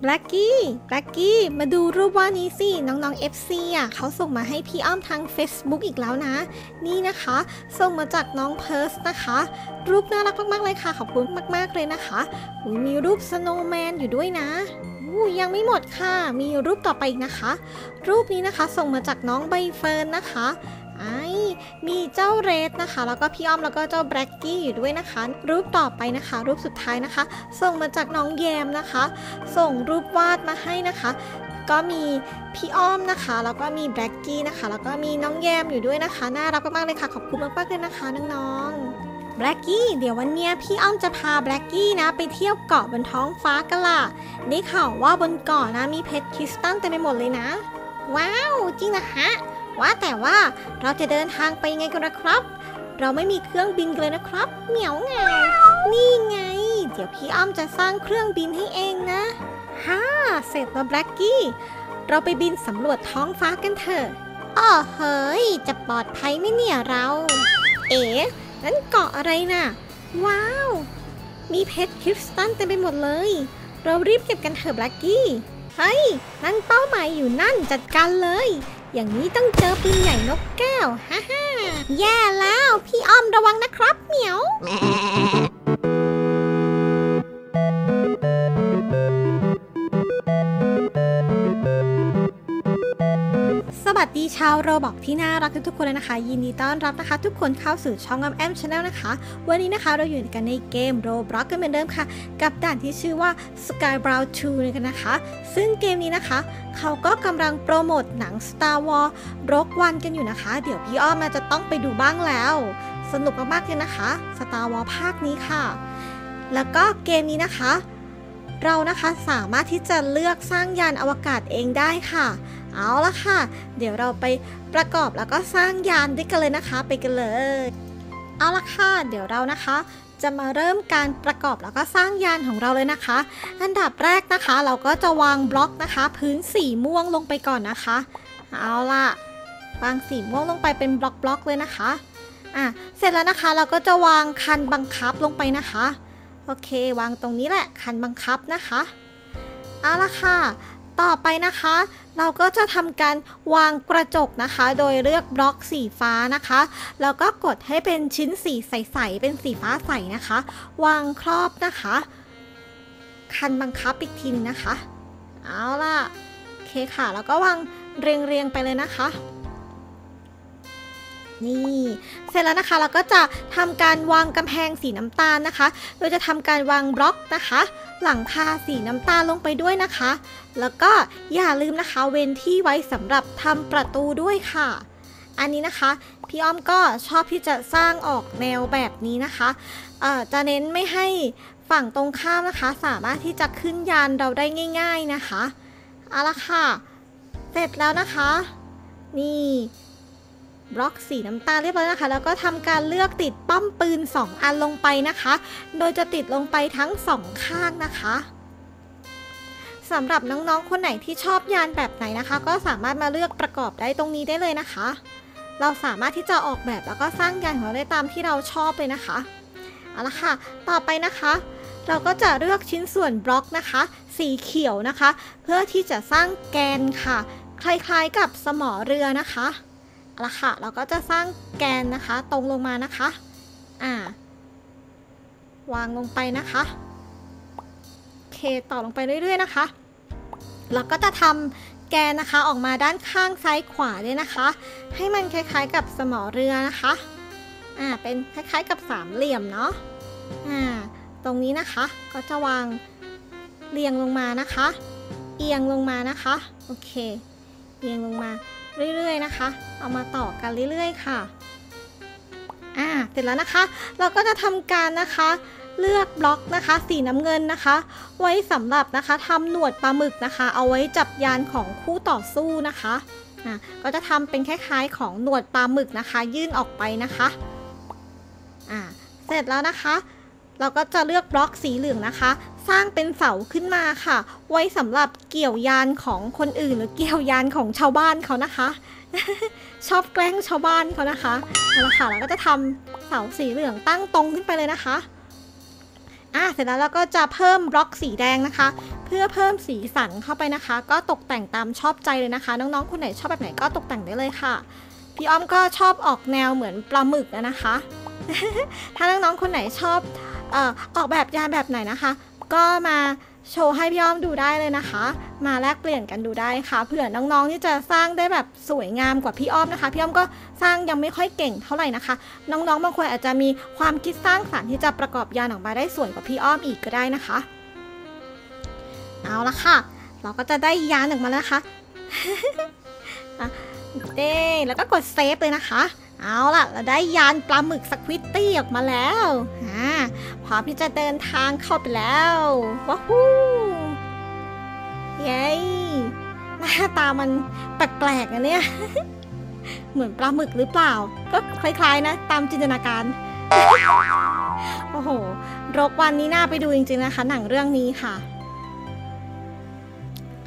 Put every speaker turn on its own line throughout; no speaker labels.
แบล็กกี้แบล็กกี้มาดูรูปว่านี้สิ น้องๆ FC อะเขาส่งมาให้พี่อ้อมทาง Facebook อีกแล้วนะ นี่นะคะ ส่งมาจากน้องเพิร์สนะคะ รูปน่ารักมากๆเลยค่ะ ขอบคุณมากๆเลยนะคะอุ๊ยมีรูปสโนว์แมนอยู่ด้วยนะยังไม่หมดค่ะ มีรูปต่อไปอีกนะคะ รูปนี้นะคะส่งมาจากน้องใบเฟิร์นนะคะ ไอ้มีเจ้าเรดนะคะ แล้วก็พี่อ้อมแล้วก็เจ้าแบล็กกี้อยู่ด้วยนะคะ รูปต่อไปนะคะ รูปสุดท้ายนะคะ ส่งมาจากน้องแยมนะคะ ส่งรูปวาดมาให้นะคะ ก็มีพี่อ้อมนะคะ แล้วก็มีแบล็กกี้นะคะ แล้วก็มีน้องแยมอยู่ด้วยนะคะ น่ารักมากๆเลยค่ะ ขอบคุณมากๆเลยนะคะน้องๆแบล็กกี้เดี๋ยววันนี้พี่อ้อมจะพาแบล็กกี้นะ ไปเที่ยวเกาะบนท้องฟ้ากันล่ะได้ข่าวว่าบนเกาะนะมีเพชรคริสตัลเต็มไปหมดเลยนะ ว้าว จริงนะฮะ ว่าแต่ว่าเราจะเดินทางไปยังไงกันนะครับ เราไม่มีเครื่องบินเลยนะครับ เหมียวไงนี่ไง เดี๋ยวพี่อ้อมจะสร้างเครื่องบินให้เองนะฮ่าเสร็จแล้วแบล็กกี้เราไปบินสำรวจท้องฟ้ากันเถอะอ้อเฮ้ย จะปลอดภัยไหมเนี่ยเรา เอ๋นั่นเกาะอะไรน่ะ ว้าว มีเพชรคริสตัลเต็มไปหมดเลย เรารีบเก็บกันเถอะแบล็กกี้ เฮ้ย นั่นเป้าหมายอยู่นั่นจัดการเลย อย่างนี้ต้องเจอปืนใหญ่นกแก้ว ฮ่าฮ่าแย่แล้ว พี่อ้อมระวังนะครับเหมียว ดีชาวโรบอกที่น่ารักทุกๆคนเลยนะคะ ยินดีต้อนรับนะคะ ทุกคนเข้าสู่ช่องอมแอมชาแนลนะคะ วันนี้นะคะเราอยู่กันในเกมโรบล็อกกันเหมือนเดิมค่ะ กับด่านที่ชื่อว่า Sky Brow 2กันนะคะ ซึ่งเกมนี้นะคะ เขาก็กำลังโปรโมทหนัง Star Wars รกวันกันอยู่นะคะ เดี๋ยวพี่อ้อมน่าจะต้องไปดูบ้างแล้ว สนุกมากๆเลยนะคะ Star Wars ภาคนี้ค่ะ แล้วก็เกมนี้นะคะ เรานะคะสามารถที่จะเลือกสร้างยานอวกาศเองได้ค่ะ เอาละค่ะ เดี๋ยวเราไปประกอบแล้วก็สร้างยานด้วยกันเลยนะคะ ไปกันเลย เอาละค่ะ เดี๋ยวเรานะคะ จะมาเริ่มการประกอบแล้วก็สร้างยานของเราเลยนะคะ อันดับแรกนะคะ เราก็จะวางบล็อกนะคะ พื้นสีม่วงลงไปก่อนนะคะ เอาละวางสีม่วงลงไปเป็นบล็อกบล็อกเลยนะคะอะเสร็จแล้วนะคะเราก็จะวางคันบังคับลงไปนะคะ โอเค วางตรงนี้แหละคันบังคับนะคะเอาละค่ะ ต่อไปนะคะ เราก็จะทำการวางกระจกนะคะ โดยเลือกบล็อกสีฟ้านะคะ แล้วก็กดให้เป็นชิ้นสีใสๆเป็นสีฟ้าใสนะคะ วางครอบนะคะ คันบังคับอีกทีนึงนะคะ เอาล่ะโอเคค่ะ แล้วก็วางเรียงๆไปเลยนะคะ นี่ เสร็จแล้วนะคะเราก็จะทำการวางกำแพงสีน้ำตาลนะคะ โดยจะทำการวางบล็อกนะคะ หลังคาสีน้ำตาลลงไปด้วยนะคะ แล้วก็อย่าลืมนะคะเว้นที่ไว้สำหรับทำประตูด้วยค่ะ อันนี้นะคะพี่อ้อมก็ชอบที่จะสร้างออกแนวแบบนี้นะคะจะเน้นไม่ให้ฝั่งตรงข้ามนะคะ สามารถที่จะขึ้นยานเราได้ง่าย ๆนะคะเอาละค่ะ เสร็จแล้วนะคะ นี่ บล็อกสีน้ำตาลเรียบร้อยนะคะ แล้วก็ทำการเลือกติดป้อมปืน 2 อันลงไปนะคะ โดยจะติดลงไปทั้งสองข้างนะคะสำหรับน้องๆ คนไหนที่ชอบยานแบบไหนนะคะ ก็สามารถมาเลือกประกอบได้ตรงนี้ได้เลยนะคะ เราสามารถที่จะออกแบบแล้วก็สร้างยานของเราได้ตามที่เราชอบเลยนะคะเอาละค่ะ ต่อไปนะคะ เราก็จะเลือกชิ้นส่วนบล็อกนะคะ สีเขียวนะคะ เพื่อที่จะสร้างแกนค่ะ คล้ายๆกับสมอเรือนะคะ ละค่ะ เราก็จะสร้างแกนนะคะ ตรงลงมานะคะ อ่า วางลงไปนะคะโอเคต่อลงไปเรื่อยๆนะคะ เราก็จะทำแกนนะคะออกมาด้านข้างซ้ายขวาด้วยนะคะ ให้มันคล้ายๆกับสมอเรือนะคะ อ่า เป็นคล้ายๆกับสามเหลี่ยมเนาะ อ่า ตรงนี้นะคะ ก็จะวางเรียงลงมานะคะ เอียงลงมานะคะ โอเค เอียงลงมา เรื่อยๆนะคะ เอามาต่อกันเรื่อยๆค่ะอ่าเสร็จแล้วนะคะ เราก็จะทำการนะคะเลือกบล็อกนะคะ สีน้ำเงินนะคะ ไว้สำหรับนะคะทำหนวดปลาหมึกนะคะ เอาไว้จับยานของคู่ต่อสู้นะคะอ่าก็จะทำเป็นคล้ายๆของหนวดปลาหมึกนะคะ ยื่นออกไปนะคะอ่าเสร็จแล้วนะคะ เราก็จะเลือกบล็อกสีเหลืองนะคะ สร้างเป็นเสาขึ้นมาค่ะ ไว้สำหรับเกี่ยวยานของคนอื่น หรือเกี่ยวยานของชาวบ้านเขานะคะ ชอบแกล้งชาวบ้านเขานะคะเอาละค่ะเราก็จะทำเสาสีเหลืองตั้งตรงขึ้นไปเลยนะคะอะเสร็จแล้วเราก็จะเพิ่มบล็อกสีแดงนะคะ เพื่อเพิ่มสีสันเข้าไปนะคะ ก็ตกแต่งตามชอบใจเลยนะคะ น้องๆคนไหนชอบแบบไหนก็ตกแต่งได้เลยค่ะ พี่อ้อมก็ชอบออกแนวเหมือนปลาหมึกอะนะคะ ถ้าน้องๆคนไหนชอบออกแบบยานแบบไหนนะคะ ก็มาโชว์ให้พี่อ้อมดูได้เลยนะคะ มาแลกเปลี่ยนกันดูได้ค่ะ เผื่อน้องๆที่จะสร้างได้แบบสวยงามกว่าพี่อ้อมนะคะ พี่อ้อมก็สร้างยังไม่ค่อยเก่งเท่าไหร่นะคะ น้องๆบางคนอาจจะมีความคิดสร้างสรรค์ที่จะประกอบยานออกมาได้สวยกว่าพี่อ้อมอีกก็ได้นะคะ เอาละค่ะ เราก็จะได้ยานออกมาแล้วนะคะ่ะเด้แล้วก็กดเซฟเลยนะคะ เอาล่ะ เราได้ยานปลาหมึกสควิตตี้ออกมาแล้วอ่า พร้อมที่จะเดินทางเข้าไปแล้วว้าวฮู้เย้หน้าตามันแปลกๆนะเนี่ย เหมือนปลาหมึกหรือเปล่า ก็คล้ายๆนะ ตามจินตนาการ โอ้โห รกวันนี้น่าไปดูจริงๆนะคะ หนังเรื่องนี้ค่ะ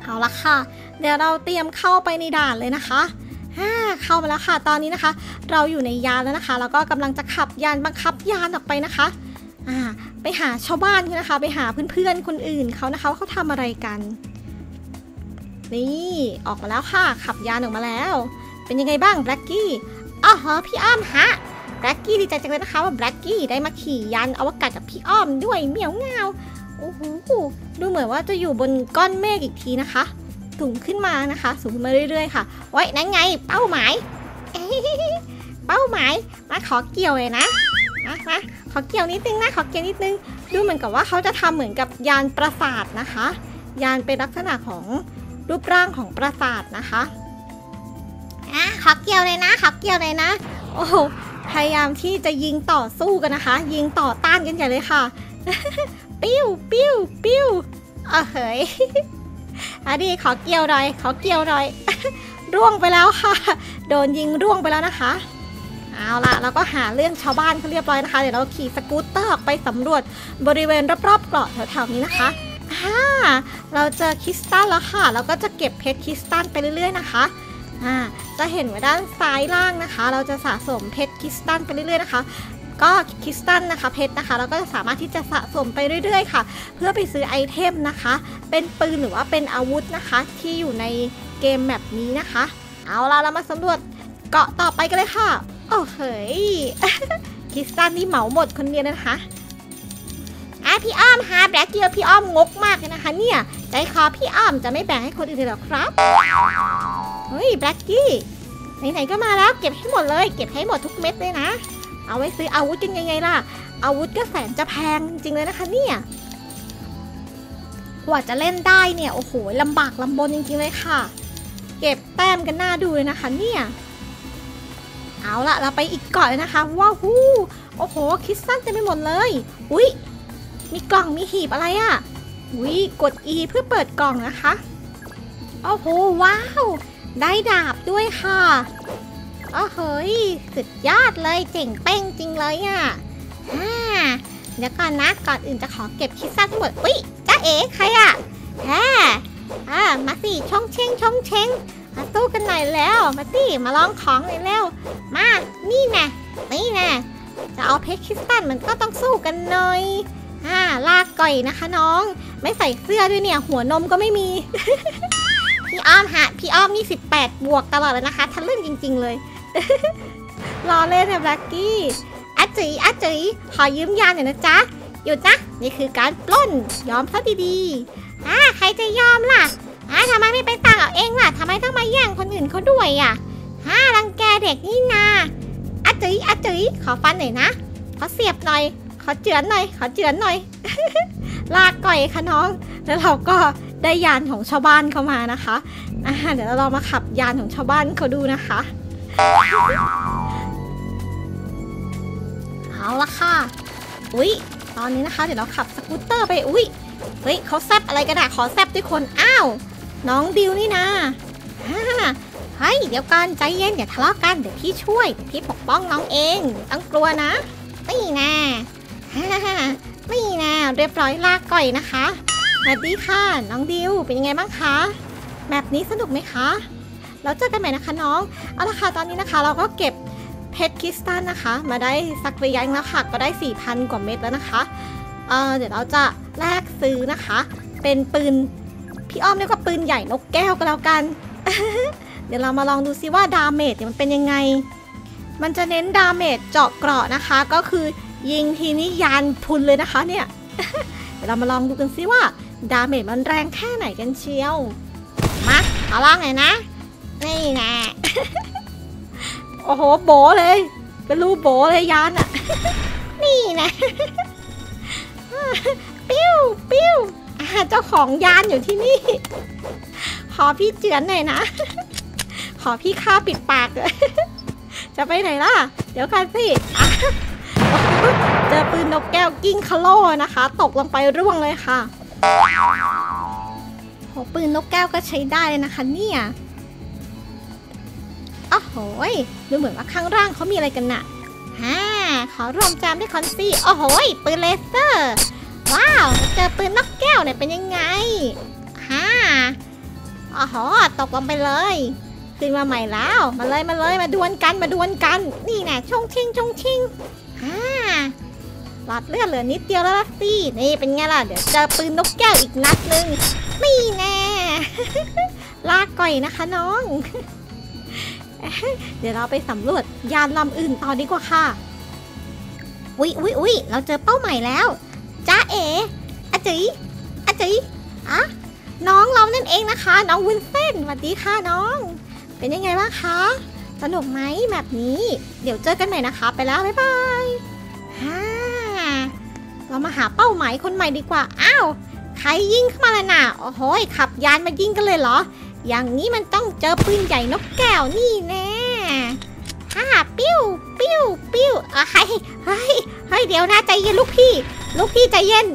เอาละค่ะ เดี๋ยวเราเตรียมเข้าไปในด่านเลยนะคะฮ่าเข้ามาแล้วค่ะ ตอนนี้นะคะ เราอยู่ในยานแล้วนะคะ แล้วก็กำลังจะขับยานบังคับยานออกไปนะคะ ไปหาชาวบ้านกันนะคะ ไปหาเพื่อนๆคนอื่นเขานะคะว่าเขาทำอะไรกัน นี่ออกมาแล้วค่ะ ขับยานออกมาแล้ว เป็นยังไงบ้างแบล็กกี้อ๋อฮะพี่อ้อมฮะแบล็กกี้ดีใจจังเลยนะคะว่าแบล็กกี้ได้มาขี่ยานอวกาศกับพี่อ้อมด้วยเหมียวเงาโอ้โหดูเหมือนว่าจะอยู่บนก้อนเมฆอีกทีนะคะสูงขึ้นมานะคะ สูงขึ้นมาเรื่อยๆค่ะไว้นั่นไง เป้าหมายเอ้ยเป้าหมายมาขอเกี่ยวเลยนะมามา ขอเกี่ยวนิดนึงนะขอเกี่ยวนิดนึง ดูเหมือนกับว่าเขาจะทำเหมือนกับยานปราสาทนะคะ ยานเป็นลักษณะของรูปร่างของปราสาทนะคะอะขอเกี่ยวเลยนะขอเกี่ยวเลยนะ โอ้โหพยายามที่จะยิงต่อสู้กันนะคะ ยิงต่อต้านกันใหญ่เลยค่ะ ปิ้วปิ้วปิ้วเออเฮ้ยอะดีขอเกี่ยวหน่อยขอเกี่ยวหน่อยร่วงไปแล้วค่ะ โดนยิงร่วงไปแล้วนะคะ เอาละเราก็หาเรื่องชาวบ้านเขาเรียบร้อยนะคะ เดี๋ยวเราขี่สกูตเตอร์ออกไปสำรวจบริเวณรอบๆเกาะแถวๆนี้นะคะอ่าเราเจอคริสตัลแล้วค่ะ เราก็จะเก็บเพชรคริสตัลไปเรื่อยๆนะคะอ่าจะเห็นไว้ด้านซ้ายล่างนะคะ เราจะสะสมเพชรคริสตัลไปเรื่อยๆนะคะก็คริสตัลนะคะเพชรนะคะเราก็จะสามารถที่จะสะสมไปเรื่อยๆ ค่ะ เพื่อไปซื้อไอเทมนะคะ เป็นปืนหรือว่าเป็นอาวุธนะคะ ที่อยู่ในเกมแบบนี้นะคะ เอาล่ะเรามาสำรวจเกาะต่อไปกันเลยค่ะ โอ้เฮ้ยคริสตันนี่เหมาหมดคนเดียวเลยนะคะอะพี่อ้อมฮะแบล็กเกียร์พี่อ้อมงกมากเลยนะคะ เนี่ยใจคอพี่อ้อมจะไม่แบ่งให้คนอื่นหรอครับ เฮ้ยแบล็กกี้ไหนๆก็มาแล้วเก็บให้หมดเลย เก็บให้หมดทุกเม็ดเลยนะ เอาไว้ซื้ออาวุธกันยังไงล่ะ อาวุธก็แสนจะแพงจริงเลยนะคะเนี่ยกว่าจะเล่นได้เนี่ยโอ้โหลำบากลำบนจริงๆเลยค่ะ เก็บแต้มกันหน้าดูเลยนะคะเนี่ย เอาละเราไปอีกเกาะเลยนะคะว้าวฮู้โอ้โหคริสตัลเต็มไปหมดเลย อุ๊ย มีกล่องมีหีบอะไรอะ่ะ อุ๊ย กด E เพื่อเปิดกล่องนะคะ โอ้โห ว้าว ได้ดาบด้วยค่ะโอ้โหยสุดยอดเลยเจ๋งเป้งจริงเลยอะ่ะอ่าเดี๋ยวก่อนนะ ก่อนอื่นจะขอเก็บคริสตัลทั้งหมด อุ๊ยจ้าเอ๋ใครอะ่ะแฮอ่ามาสิช่องเชงช่องเชง มาสู้กันหน่อยแล้ว มาสิมาลองของหน่อยแล้ว มา นี่แน่นี่แน่จะเอาเพชรคริสตัลมันก็ต้องสู้กันหน่อยอ่าลากก่อยนะคะน้อง ไม่ใส่เสื้อด้วยเนี่ย หัวนมก็ไม่มี พี่อ้อมฮะ พี่อ้อมนี่18 บวกตลอดเลยนะคะทะลึ่งจริง ๆ เลยรอเล่นนะแบล็กกี้อาจีอาจีขอยืมยานหน่อยนะจ๊ะหยุดนะ นี่คือการปล้นยอมซะดีๆอ่าใครจะยอมล่ะ อ่าทำไมไม่ไปตังเอาเองล่ะทำไมต้องมาแย่งคนอื่นเขาด้วยอะฮ่ารังแกเด็กนี่นาอาจีอาจีขอฟันหน่อยนะ ขอเสียบหน่อย ขอเจือนหน่อย ขอเจือนหน่อย ลากก่อยค่ะน้อง แล้วเราก็ได้ยานของชาวบ้านเข้ามานะคะอ่าเดี๋ยวเราลองมาขับยานของชาวบ้านเขาดูนะคะ เอาละค่ะ อุ๊ย ตอนนี้นะคะ เดี๋ยวเราขับสกูตเตอร์ไป อุ๊ย เฮ้ยเขาแซบอะไรกันอะขอแซบด้วยคน อ้าว น้องดิวนี่นะฮ่าเฮ้ยเดี๋ยวก่อนใจเย็นอย่าทะเลาะกันเดี๋ยวพี่ช่วยเดี๋ยวพี่ปกป้องน้องเองต้องกลัวนะนี่แน่ฮ่านี่แน่เรียบร้อยลากก่อยนะคะสวัสดีค่ะน้องดิวเป็นยังไงบ้างคะแบบนี้สนุกไหมคะแล้วเจอกันใหม่นะคะน้องเอาละค่ะตอนนี้นะคะ เราก็เก็บเพชรคริสตัลนะคะ มาได้สักระยะแล้วค่ะก็ได้ 4,000 กว่าเม็ดแล้วนะคะเเดี๋ยวเราจะแลกซื้อนะคะ เป็นปืน พี่อ้อมเรียกว่าปืนใหญ่นกแก้วก็แล้วกัน เดี๋ยวเรามาลองดูซิว่าดาเมจเนี่ยมันเป็นยังไง มันจะเน้นดาเมจเจาะเกราะนะคะ ก็คือยิงทีนี้ยานพุนเลยนะคะเนี่ย เดี๋ยวเรามาลองดูกันซิว่าดาเมจมันแรงแค่ไหนกันเชียว มาเอาล่างหน่อยนะ นี่แน่โอ้โหโบเลย เป็นรูปโบเลยยานอะนี่นะปิ้วปิ้ว เจ้าของยานอยู่ที่นี่ ขอพี่เจือนหน่อยนะ ขอพี่ข้าปิดปากเลยจะไปไหนล่ะ เดี๋ยวกันสิอะเจอปืนนกแก้วกิ้งคาโลนะคะ ตกลงไปร่วงเลยค่ะโหปืนนกแก้วก็ใช้ได้เลยนะคะเนี่ยโอ้โหยดูเหมือนว่าข้างล่างเขามีอะไรกันน่ะฮ่าขอรวมแจมด้วยคอนซี่ โอ้โหยปืนเลเซอร์ ว้าว เจอปืนนกแก้วเนี่ยเป็นยังไงฮ่าโอ้โหตกลงไปเลย ขึ้นมาใหม่แล้ว มาเลยมาเลยมาดวลกันมาดวลกัน นี่แน่ชงชิงชงชิงฮ่าหลอดเลือดเหลือนิดเดียวแล้วล่ะสินี่เป็นไงล่ะ เดี๋ยวเจอปืนนกแก้วอีกนัดหนึ่งนี่แน่ลากก่อยนะคะน้อง เดี๋ยวเราไปสำรวจยานลำอื่นต่อดีกว่าค่ะอุ๊ยอุ๊ยอุ๊ยเราเจอเป้าหมายแล้ว จ้าเอ๋อาจิอาจิอะน้องเรานั่นเองนะคะ น้องวุ้นเส้นสวัสดีค่ะน้อง เป็นยังไงบ้างคะ สนุกไหมแบบนี้ เดี๋ยวเจอกันใหม่นะคะ ไปแล้ว บ๊ายบายฮ่าเรามาหาเป้าหมายคนใหม่ดีกว่า อ้าว ใครยิงเข้ามาแล้วน่ะ โอ้โหขับยานมายิงกันเลยเหรอ อย่างนี้มันต้องเจอปืนใหญ่นกแก้วนี่แน่ฮ่าปิ้วปิ้วปิ้วเฮ้ยเฮ้ยเฮ้ยเดี๋ยวนะใจเย็นลูกพี่ ลูกพี่ใจเย็นย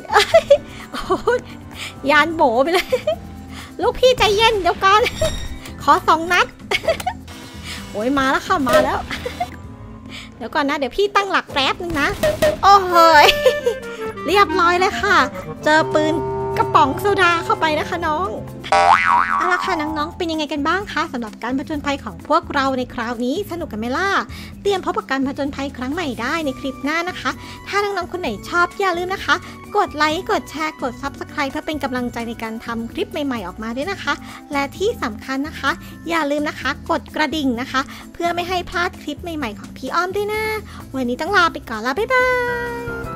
โอ้ยยานโบไปเลย ลูกพี่ใจเย็นเดี๋ยวก่อน ขอสองนัด โอ้ยมาแล้วค่ะมาแล้ว เดี๋ยวก่อนนะ เดี๋ยวพี่ตั้งหลักแป๊บนึงนะ โอ้โหยเรียบร้อยเลยค่ะ เจอปืนกระป๋องโซดาเข้าไปนะคะน้อง เอาละค่ะน้องๆ เป็นยังไงกันบ้างคะสำหรับการผจญภัยของพวกเราในคราวนี้สนุกกันไหมล่ะ เตรียมพบกับการผจญภัยครั้งใหม่ได้ในคลิปหน้านะคะ ถ้าน้องๆ คนไหนชอบอย่าลืมนะคะ กดไลค์ กดแชร์ กด Subscribe เพื่อเป็นกำลังใจในการทำคลิปใหม่ๆ ออกมาด้วยนะคะ และที่สำคัญนะคะ อย่าลืมนะคะ กดกระดิ่งนะคะ เพื่อไม่ให้พลาดคลิปใหม่ๆ ของพี่อ้อมด้วยนะ วันนี้ต้องลาไปก่อนล้วบ๊ายบาย